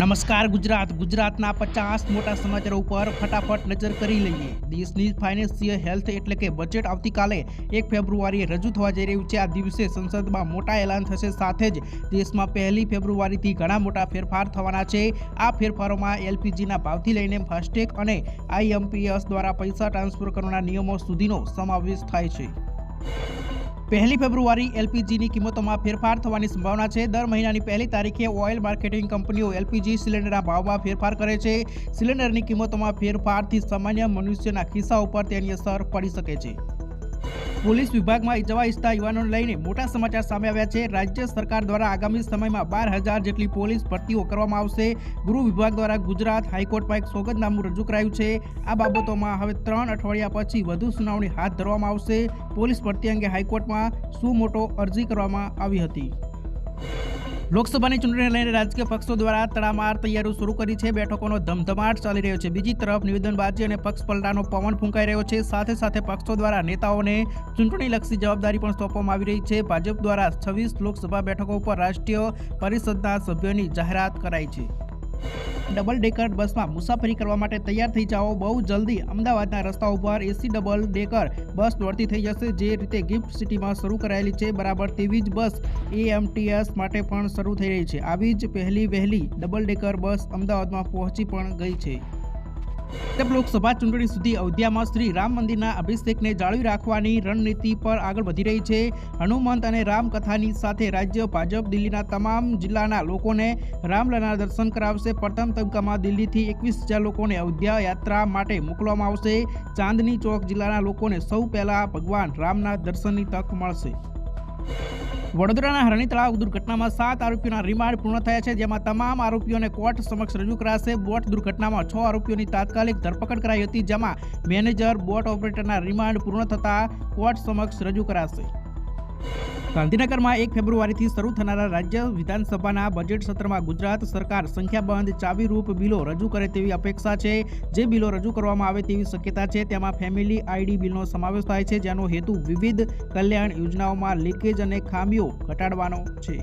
નમસ્કાર ગુજરાત. ગુજરાતના પચાસ મોટા સમાચારો ઉપર ફટાફટ નજર કરી લઈએ. દેશની ફાઇનાન્સિયલ હેલ્થ એટલે કે બજેટ આવતીકાલે એક ફેબ્રુઆરીએ રજૂ થવા જઈ રહ્યું છે. આ દિવસે સંસદમાં મોટા એલાન થશે. સાથે જ દેશમાં પહેલી ફેબ્રુઆરીથી ઘણા મોટા ફેરફાર થવાના છે. આ ફેરફારોમાં એલપીજીના ભાવથી લઈને ફાસ્ટેગ અને આઈએમપીએસ દ્વારા પૈસા ટ્રાન્સફર કરવાના નિયમો સુધીનો સમાવેશ થાય છે. પહેલી ફેબ્રુઆરી એલપીજીની કિંમતોમાં ફેરફાર થવાની સંભાવના છે. દર મહિનાની પહેલી તારીખે ઓઇલ માર્કેટિંગ કંપનીઓ એલપીજી સિલિન્ડરના ભાવમાં ફેરફાર કરે છે. સિલિન્ડરની કિંમતોમાં ફેરફારથી સામાન્ય મનુષ્યના ખિસ્સા ઉપર તેની અસર પડી શકે છે. પોલીસ વિભાગમાં જવા ઇચ્છતા યુવાનોને લઈને મોટા સમાચાર સામે આવ્યા છે. રાજ્ય સરકાર દ્વારા આગામી સમયમાં બાર હજાર જેટલી પોલીસ ભરતીઓ કરવામાં આવશે. ગૃહ વિભાગ દ્વારા ગુજરાત હાઈકોર્ટમાં એક સોગંદનામું રજૂ કરાયું છે. આ બાબતોમાં હવે ત્રણ અઠવાડિયા પછી વધુ સુનાવણી હાથ ધરવામાં આવશે. પોલીસ ભરતી અંગે હાઈકોર્ટમાં શું મોટો અરજી કરવામાં આવી હતી. લોકસભાની ચૂંટણીને લઈને રાજકીય પક્ષો દ્વારા તડામાર તૈયારીઓ શરૂ કરી છે. બેઠકોનો ધમધમાટ ચાલી રહ્યો છે. બીજી તરફ નિવેદનબાજી અને પક્ષ પલટાનો પવન ફૂંકાઈ રહ્યો છે. સાથે સાથે પક્ષો દ્વારા નેતાઓને ચૂંટણીલક્ષી જવાબદારી પણ સોંપવામાં આવી રહી છે. ભાજપ દ્વારા છવ્વીસ લોકસભા બેઠકો ઉપર રાષ્ટ્રીય પરિષદના સભ્યોની જાહેરાત કરાઈ છે. ડબલ ડેકર બસમાં મુસાફરી કરવા માટે તૈયાર થઈ જાઓ. બહુ જલ્દી અમદાવાદના રસ્તા ઉપર એસી ડબલ ડેકર બસ દોડતી થઈ જશે, જે રીતે ગિફ્ટ સિટીમાં શરૂ કરાયેલી છે. બરાબર તેવી જ બસ એએમટીએસ માટે પણ શરૂ થઈ રહી છે. આવી જ પહેલી વહેલી ડબલ ડેકર બસ અમદાવાદમાં પહોંચી પણ ગઈ છે. ભાજપ લોકસભા ચૂંટણી સુધી અયોધ્યામાં શ્રી રામ મંદિરના અભિષેકને જાળવી રાખવાની રણનીતિ પર આગળ વધી રહી છે. હનુમંત અને રામકથાની સાથે રાજ્ય ભાજપ દિલ્હીના તમામ જિલ્લાના લોકોને રામલલાના દર્શન કરાવશે. પ્રથમ તબક્કામાં દિલ્હીથી એકવીસ હજાર લોકોને અયોધ્યા યાત્રા માટે મોકલવામાં આવશે. ચાંદની ચોક જિલ્લાના લોકોને સૌ પહેલા ભગવાન રામના દર્શનની તક મળશે. વડોદરાના હરણી તળાવ દુર્ઘટનામાં સાત આરોપીઓના રિમાન્ડ પૂર્ણ થયા છે, જેમાં તમામ આરોપીઓને કોર્ટ સમક્ષ રજૂ કરાશે. બોટ દુર્ઘટનામાં છ આરોપીઓની તાત્કાલિક ધરપકડ કરાઈ હતી, જેમાં મેનેજર, બોટ ઓપરેટરના રિમાન્ડ પૂર્ણ થતાં કોર્ટ સમક્ષ રજૂ કરાશે. ગાંધીનગરમાં એક ફેબ્રુઆરીથી શરૂ થનારા રાજ્ય વિધાનસભાના બજેટ સત્રમાં ગુજરાત સરકાર સંખ્યાબંધ ચાવીરૂપ બિલો રજૂ કરે તેવી અપેક્ષા છે. જે બિલો રજૂ કરવામાં આવે તેવી શક્યતા છે. તેમાં ફેમિલી આઈડી બિલનો સમાવેશ થાય છે, જેનો હેતુ વિવિધ કલ્યાણ યોજનાઓમાં લીકેજ અને ખામીઓ ઘટાડવાનો છે.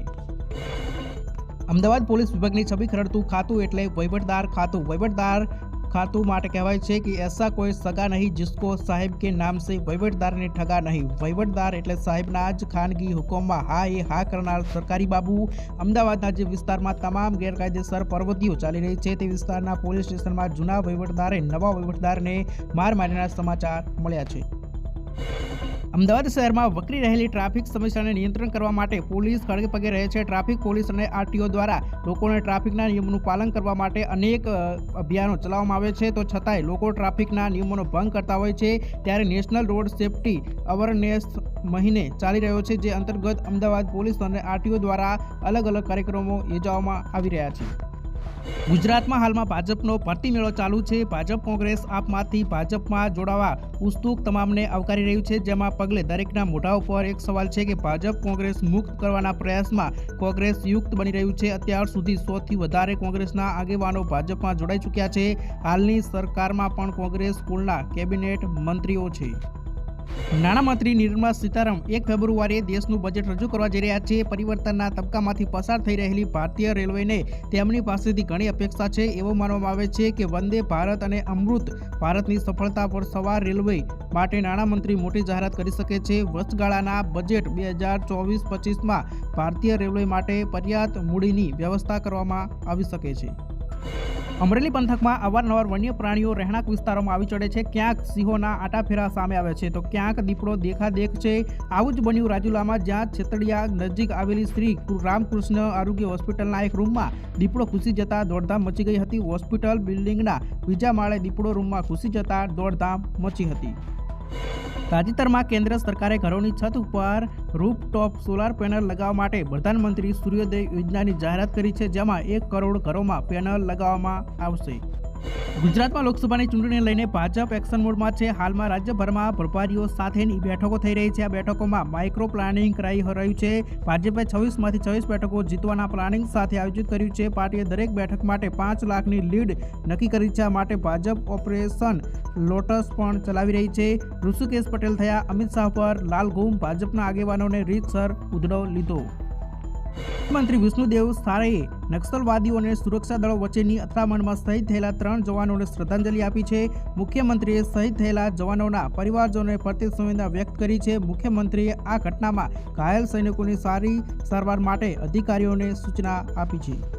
અમદાવાદ પોલીસ વિભાગની છબી ખરડતું ખાતું એટલે વહીવટદાર ખાતું. વહીવટદાર ખાતું માટે કહેવાય છે કે એસા કોઈ સગા નહીં જિસ્કો સાહેબ કે નામ સે વહીવટદારને ઠગા નહીં. વહીવટદાર એટલે સાહેબના જ ખાનગી હુકમમાં હા એ હા કરનાર સરકારી બાબુ. અમદાવાદના જે વિસ્તારમાં તમામ ગેરકાયદેસર પ્રવૃત્તિઓ ચાલી રહી છે તે વિસ્તારના પોલીસ સ્ટેશનમાં જૂના વહીવટદારે નવા વહીવટદારને માર માર્યાના સમાચાર મળ્યા છે. અમદાવાદ શહેરમાં વકરી રહેલી ટ્રાફિક સમસ્યાને નિયંત્રણ કરવા માટે પોલીસ ખડગે પગે રહે છે. ટ્રાફિક પોલીસ અને આરટીઓ દ્વારા લોકોને ટ્રાફિકના નિયમોનું પાલન કરવા માટે અનેક અભિયાનો ચલાવવામાં આવે છે. તો છતાંય લોકો ટ્રાફિકના નિયમોનો ભંગ કરતા હોય છે. ત્યારે નેશનલ રોડ સેફટી અવેરનેસ મહિને ચાલી રહ્યો છે, જે અંતર્ગત અમદાવાદ પોલીસ અને આરટીઓ દ્વારા અલગ અલગ કાર્યક્રમો યોજવામાં આવી રહ્યા છે. ગુજરાતમાં હાલમાં ભાજપનો ભરતી મેળો ચાલુ છે. ભાજપ કોંગ્રેસ આપમાંથી ભાજપમાં જોડાવા ઉત્સુક તમામને આવકારી રહ્યું છે. જેમાં પગલે દરેકના મોઢા ઉપર એક સવાલ છે કે ભાજપ કોંગ્રેસ મુક્ત કરવાના પ્રયાસમાં કોંગ્રેસ યુક્ત બની રહ્યું છે. અત્યાર સુધી સોથી વધારે કોંગ્રેસના આગેવાનો ભાજપમાં જોડાઈ ચૂક્યા છે. હાલની સરકારમાં પણ કોંગ્રેસ કુલના કેબિનેટ મંત્રીઓ છે. નાણામંત્રી નિર્મલા સીતારામ એક ફેબ્રુઆરીએ દેશનું બજેટ રજૂ કરવા જઈ રહ્યા છે. પરિવર્તનના તબક્કામાંથી પસાર થઈ રહેલી ભારતીય રેલવેને તેમની પાસેથી ઘણી અપેક્ષા છે. એવું માનવામાં આવે છે કે વંદે ભારત અને અમૃત ભારતની સફળતા પર સવાર રેલવે માટે નાણામંત્રી મોટી જાહેરાત કરી શકે છે. વર્ષગાળાના બજેટ બે હજાર ચોવીસ પચીસમાં ભારતીય રેલવે માટે પર્યાપ્ત મૂડીની વ્યવસ્થા કરવામાં આવી શકે છે. અમરેલી પંથકમાં અવારનવાર વન્ય પ્રાણીઓ રહેણાંક વિસ્તારોમાં આવી ચડે છે. ક્યાંક સિંહોના આટાફેરા સામે આવે છે તો ક્યાંક દીપડો દેખાદેખ છે. આવું જ બન્યું રાજુલામાં, જ્યાં છેતડિયા નજીક આવેલી શ્રી રામકૃષ્ણ આરોગ્ય હોસ્પિટલના એક રૂમમાં દીપડો ઘૂસી જતા દોડધામ મચી ગઈ હતી. હોસ્પિટલ બિલ્ડિંગના બીજા માળે દીપડો રૂમમાં ઘૂસી જતા દોડધામ મચી હતી. તાજેતરમાં કેન્દ્ર સરકારે ઘરોની છત ઉપર રૂફટોપ સોલાર પેનલ લગાવવા માટે પ્રધાનમંત્રી સૂર્યોદય યોજનાની જાહેરાત કરી છે, જેમાં એક કરોડ ઘરોમાં પેનલ લગાવવામાં આવશે. ગુજરાતમાં લોકસભાની ચૂંટણીને લઈને ભાજપ એક્શન મોડમાં છે. હાલમાં રાજ્યભરમાં પ્રભારીઓ સાથેની બેઠકો થઈ રહી છે. આ બેઠકોમાં માઇક્રો પ્લાનિંગ કરાઈ રહ્યું છે. ભાજપે છવ્વીસમાંથી છવ્વીસ બેઠકો જીતવાના પ્લાનિંગ સાથે આયોજિત કર્યું છે. પાર્ટીએ દરેક બેઠક માટે પાંચ લાખની લીડ નક્કી કરી છે. આ માટે ભાજપ ઓપરેશન લોટસ પણ ચલાવી રહી છે. ઋષિકેશ પટેલ થયા અમિત શાહ પર લાલ ઘૂમ ભાજપના આગેવાનોને રીતસર ઉધડો લીધો. મંત્રી વિષ્ણુદેવ સારેએ નક્સલવાદીઓ અને સુરક્ષા દળો વચ્ચેની અથડામણમાં શહીદ થયેલા ત્રણ જવાનોને શ્રદ્ધાંજલિ આપી છે. મુખ્યમંત્રીએ શહીદ થયેલા જવાનોના પરિવારજનોને પ્રત્યે સંવેદના વ્યક્ત કરી છે. મુખ્યમંત્રીએ આ ઘટનામાં ઘાયલ સૈનિકોની સારી સારવાર માટે અધિકારીઓને સૂચના આપી છે.